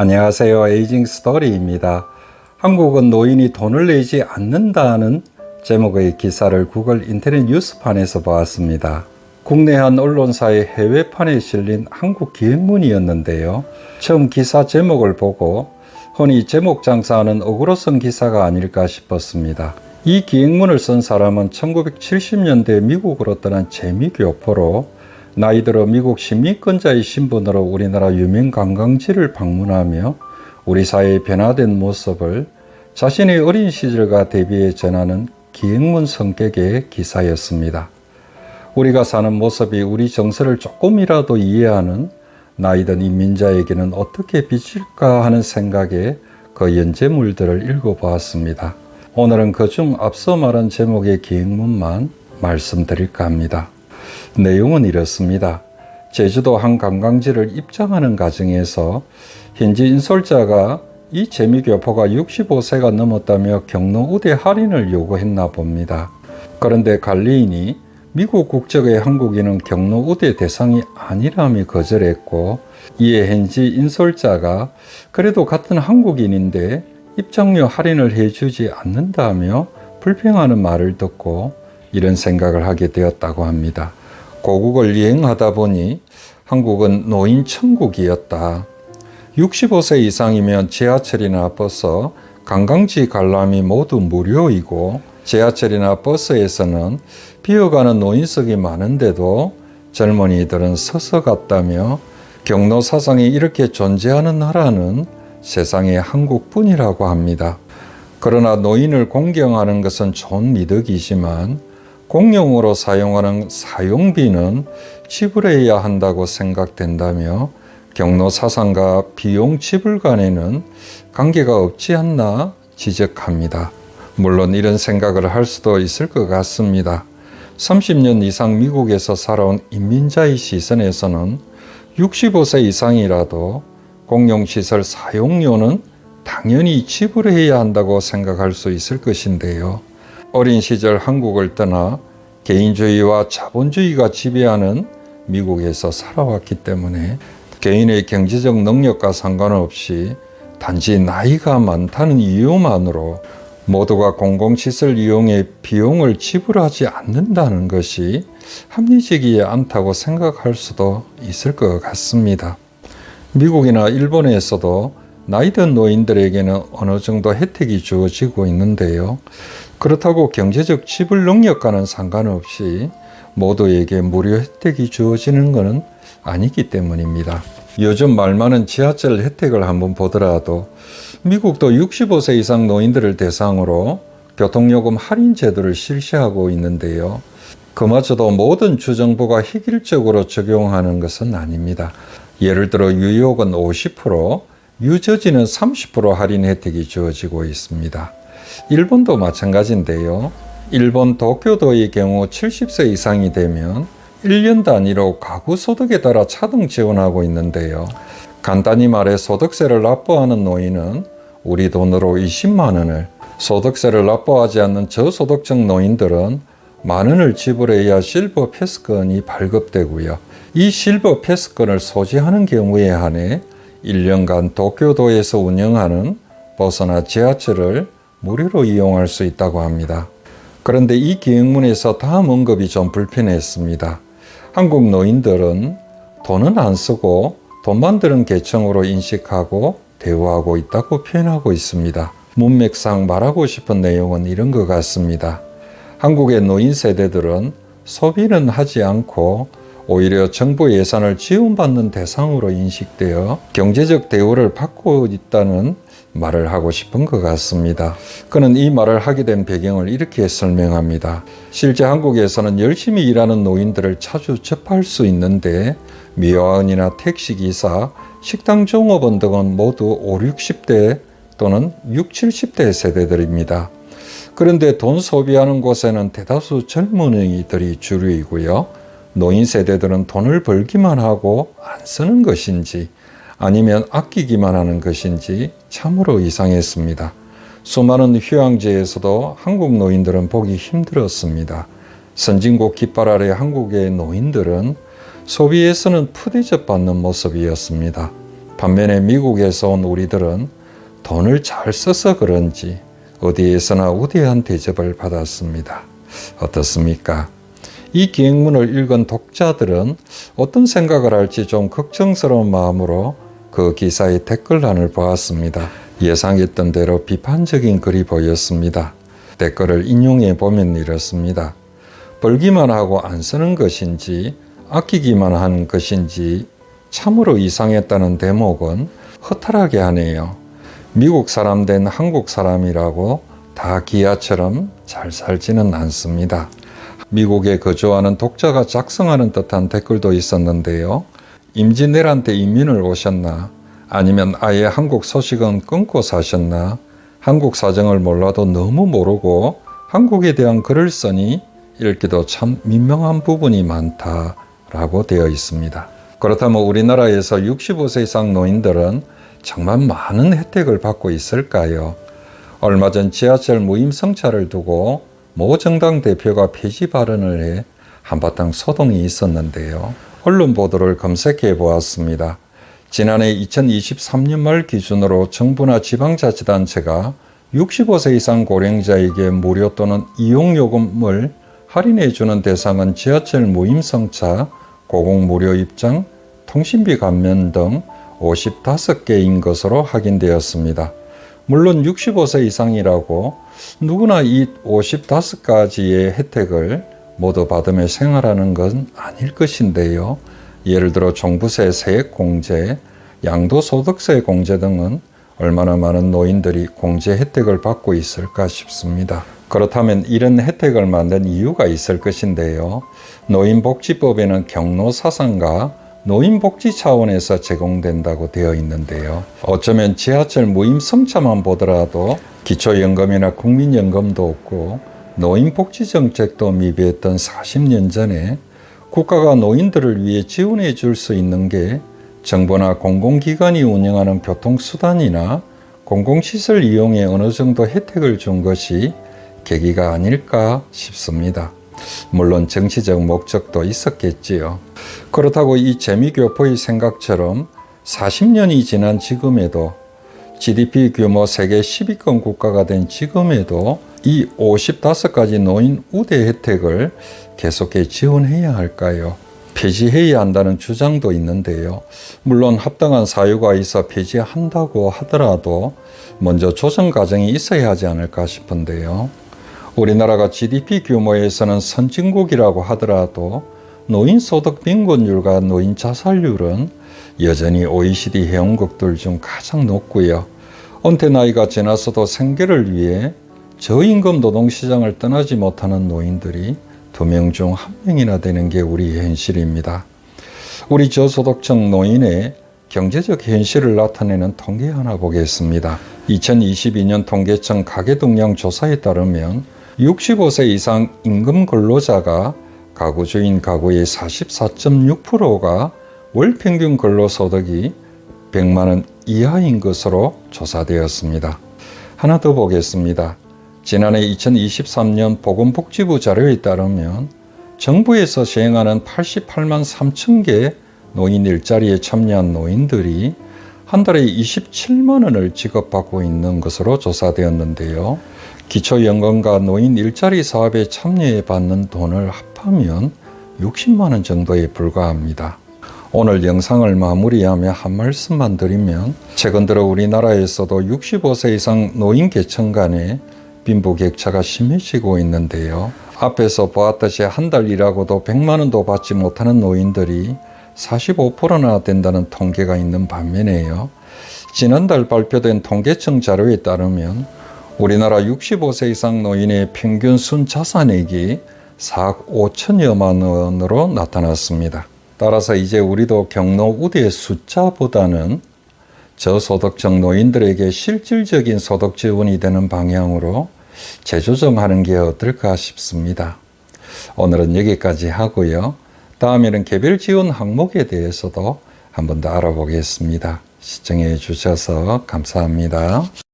안녕하세요. 에이징 스토리입니다. 한국은 노인이 돈을 내지 않는다는 제목의 기사를 구글 인터넷 뉴스판에서 보았습니다. 국내 한 언론사의 해외판에 실린 한국 기획문이었는데요. 처음 기사 제목을 보고 흔히 제목 장사하는 어그로 쓴 기사가 아닐까 싶었습니다. 이 기획문을 쓴 사람은 1970년대 미국으로 떠난 재미 교포로 나이 들어 미국 시민권자의 신분으로 우리나라 유명 관광지를 방문하며 우리 사회의 변화된 모습을 자신의 어린 시절과 대비해 전하는 기획문 성격의 기사였습니다. 우리가 사는 모습이 우리 정서를 조금이라도 이해하는 나이든 인민자에게는 어떻게 비칠까 하는 생각에 그 연재물들을 읽어보았습니다. 오늘은 그중 앞서 말한 제목의 기획문만 말씀드릴까 합니다. 내용은 이렇습니다. 제주도 한 관광지를 입장하는 과정에서 현지 인솔자가 이 재미교포가 65세가 넘었다며 경로 우대 할인을 요구했나 봅니다. 그런데 관리인이 미국 국적의 한국인은 경로 우대 대상이 아니라며 거절했고 이에 현지 인솔자가 그래도 같은 한국인인데 입장료 할인을 해주지 않는다며 불평하는 말을 듣고 이런 생각을 하게 되었다고 합니다. 고국을 여행하다 보니 한국은 노인 천국이었다. 65세 이상이면 지하철이나 버스, 관광지 관람이 모두 무료이고 지하철이나 버스에서는 비어가는 노인석이 많은데도 젊은이들은 서서 갔다며 경로 사상이 이렇게 존재하는 나라는 세상에 한국뿐이라고 합니다. 그러나 노인을 공경하는 것은 좋은 미덕이지만 공용으로 사용하는 사용비는 지불해야 한다고 생각된다며 경로 사상과 비용 지불 간에는 관계가 없지 않나 지적합니다. 물론 이런 생각을 할 수도 있을 것 같습니다. 30년 이상 미국에서 살아온 인민자의 시선에서는 65세 이상이라도 공용시설 사용료는 당연히 지불해야 한다고 생각할 수 있을 것인데요. 어린 시절 한국을 떠나 개인주의와 자본주의가 지배하는 미국에서 살아왔기 때문에 개인의 경제적 능력과 상관없이 단지 나이가 많다는 이유만으로 모두가 공공시설 이용에 비용을 지불하지 않는다는 것이 합리적이지 않다고 생각할 수도 있을 것 같습니다. 미국이나 일본에서도 나이든 노인들에게는 어느 정도 혜택이 주어지고 있는데요. 그렇다고 경제적 지불 능력과는 상관없이 모두에게 무료 혜택이 주어지는 것은 아니기 때문입니다. 요즘 말 많은 지하철 혜택을 한번 보더라도 미국도 65세 이상 노인들을 대상으로 교통요금 할인 제도를 실시하고 있는데요. 그마저도 모든 주정부가 획일적으로 적용하는 것은 아닙니다. 예를 들어 뉴욕은 50%, 뉴저지는 30% 할인 혜택이 주어지고 있습니다. 일본도 마찬가지인데요. 일본 도쿄도의 경우 70세 이상이 되면 1년 단위로 가구 소득에 따라 차등 지원하고 있는데요. 간단히 말해 소득세를 납부하는 노인은 우리 돈으로 20만 원을, 소득세를 납부하지 않는 저소득층 노인들은 만 원을 지불해야 실버 패스권이 발급되고요. 이 실버 패스권을 소지하는 경우에 한해 1년간 도쿄도에서 운영하는 버스나 지하철을 무료로 이용할 수 있다고 합니다. 그런데 이 기획문에서 다음 언급이 좀 불편했습니다. 한국 노인들은 돈은 안 쓰고 돈 만 드는 계층으로 인식하고 대우하고 있다고 표현하고 있습니다. 문맥상 말하고 싶은 내용은 이런 것 같습니다. 한국의 노인 세대들은 소비는 하지 않고 오히려 정부 예산을 지원받는 대상으로 인식되어 경제적 대우를 받고 있다는 말을 하고 싶은 것 같습니다. 그는 이 말을 하게 된 배경을 이렇게 설명합니다. 실제 한국에서는 열심히 일하는 노인들을 자주 접할 수 있는데 미화원이나 택시기사, 식당 종업원 등은 모두 5, 60대 또는 6, 70대 세대들입니다. 그런데 돈 소비하는 곳에는 대다수 젊은이들이 주류이고요. 노인 세대들은 돈을 벌기만 하고 안 쓰는 것인지 아니면 아끼기만 하는 것인지 참으로 이상했습니다. 수많은 휴양지에서도 한국 노인들은 보기 힘들었습니다. 선진국 깃발 아래 한국의 노인들은 소비에서는 푸대접 받는 모습이었습니다. 반면에 미국에서 온 우리들은 돈을 잘 써서 그런지 어디에서나 우대한 대접을 받았습니다. 어떻습니까? 이 기행문을 읽은 독자들은 어떤 생각을 할지 좀 걱정스러운 마음으로 그 기사의 댓글란을 보았습니다. 예상했던 대로 비판적인 글이 보였습니다. 댓글을 인용해 보면 이렇습니다. 벌기만 하고 안 쓰는 것인지 아끼기만 한 것인지 참으로 이상했다는 대목은 허탈하게 하네요. 미국 사람 된 한국 사람이라고 다 기아처럼 잘 살지는 않습니다. 미국에 거주하는 독자가 작성하는 듯한 댓글도 있었는데요. 임진왜란 때 이민을 오셨나? 아니면 아예 한국 소식은 끊고 사셨나? 한국 사정을 몰라도 너무 모르고 한국에 대한 글을 쓰니 읽기도 참 민망한 부분이 많다라고 되어 있습니다. 그렇다면 우리나라에서 65세 이상 노인들은 정말 많은 혜택을 받고 있을까요? 얼마 전 지하철 무임 승차를 두고 모 정당 대표가 폐지 발언을 해 한바탕 소동이 있었는데요. 언론 보도를 검색해 보았습니다. 지난해 2023년 말 기준으로 정부나 지방자치단체가 65세 이상 고령자에게 무료 또는 이용요금을 할인해 주는 대상은 지하철 무임승차, 고공 무료 입장, 통신비 감면 등 55개인 것으로 확인되었습니다. 물론 65세 이상이라고 누구나 이 55가지의 혜택을 모두 받으며 생활하는 건 아닐 것인데요. 예를 들어 종부세 세액 공제, 양도소득세 공제 등은 얼마나 많은 노인들이 공제 혜택을 받고 있을까 싶습니다. 그렇다면 이런 혜택을 만든 이유가 있을 것인데요. 노인복지법에는 경로사상과 노인복지 차원에서 제공된다고 되어 있는데요. 어쩌면 지하철 무임 승차만 보더라도 기초연금이나 국민연금도 없고 노인복지 정책도 미비했던 40년 전에 국가가 노인들을 위해 지원해 줄 수 있는 게 정부나 공공기관이 운영하는 교통수단이나 공공시설 이용에 어느 정도 혜택을 준 것이 계기가 아닐까 싶습니다. 물론 정치적 목적도 있었겠지요. 그렇다고 이 재미교포의 생각처럼 40년이 지난 지금에도 GDP 규모 세계 10위권 국가가 된 지금에도 이 55가지 노인 우대 혜택을 계속해 지원해야 할까요? 폐지해야 한다는 주장도 있는데요. 물론 합당한 사유가 있어 폐지한다고 하더라도 먼저 조정 과정이 있어야 하지 않을까 싶은데요. 우리나라가 GDP 규모에서는 선진국이라고 하더라도 노인 소득 빈곤율과 노인 자살률은 여전히 OECD 회원국들 중 가장 높고요. 은퇴 나이가 지나서도 생계를 위해 저임금 노동시장을 떠나지 못하는 노인들이 두 명 중 한 명이나 되는 게 우리 현실입니다. 우리 저소득층 노인의 경제적 현실을 나타내는 통계 하나 보겠습니다. 2022년 통계청 가계동량 조사에 따르면 65세 이상 임금 근로자가 가구 주인 가구의 44.6%가 월 평균 근로소득이 100만 원 이하인 것으로 조사되었습니다. 하나 더 보겠습니다. 지난해 2023년 보건복지부 자료에 따르면 정부에서 시행하는 88만 3천 개 노인 일자리에 참여한 노인들이 한 달에 27만 원을 지급받고 있는 것으로 조사되었는데요. 기초연금과 노인 일자리 사업에 참여해 받는 돈을 합하면 60만 원 정도에 불과합니다. 오늘 영상을 마무리하며 한 말씀만 드리면 최근 들어 우리나라에서도 65세 이상 노인 계층 간의 빈부격차가 심해지고 있는데요. 앞에서 보았듯이 한 달 일하고도 100만 원도 받지 못하는 노인들이 45%나 된다는 통계가 있는 반면에요. 지난달 발표된 통계청 자료에 따르면 우리나라 65세 이상 노인의 평균 순자산액이 4억 5천여만 원으로 나타났습니다. 따라서 이제 우리도 경로 우대의 숫자보다는 저소득층 노인들에게 실질적인 소득 지원이 되는 방향으로 재조정하는 게 어떨까 싶습니다. 오늘은 여기까지 하고요. 다음에는 개별 지원 항목에 대해서도 한 번 더 알아보겠습니다. 시청해 주셔서 감사합니다.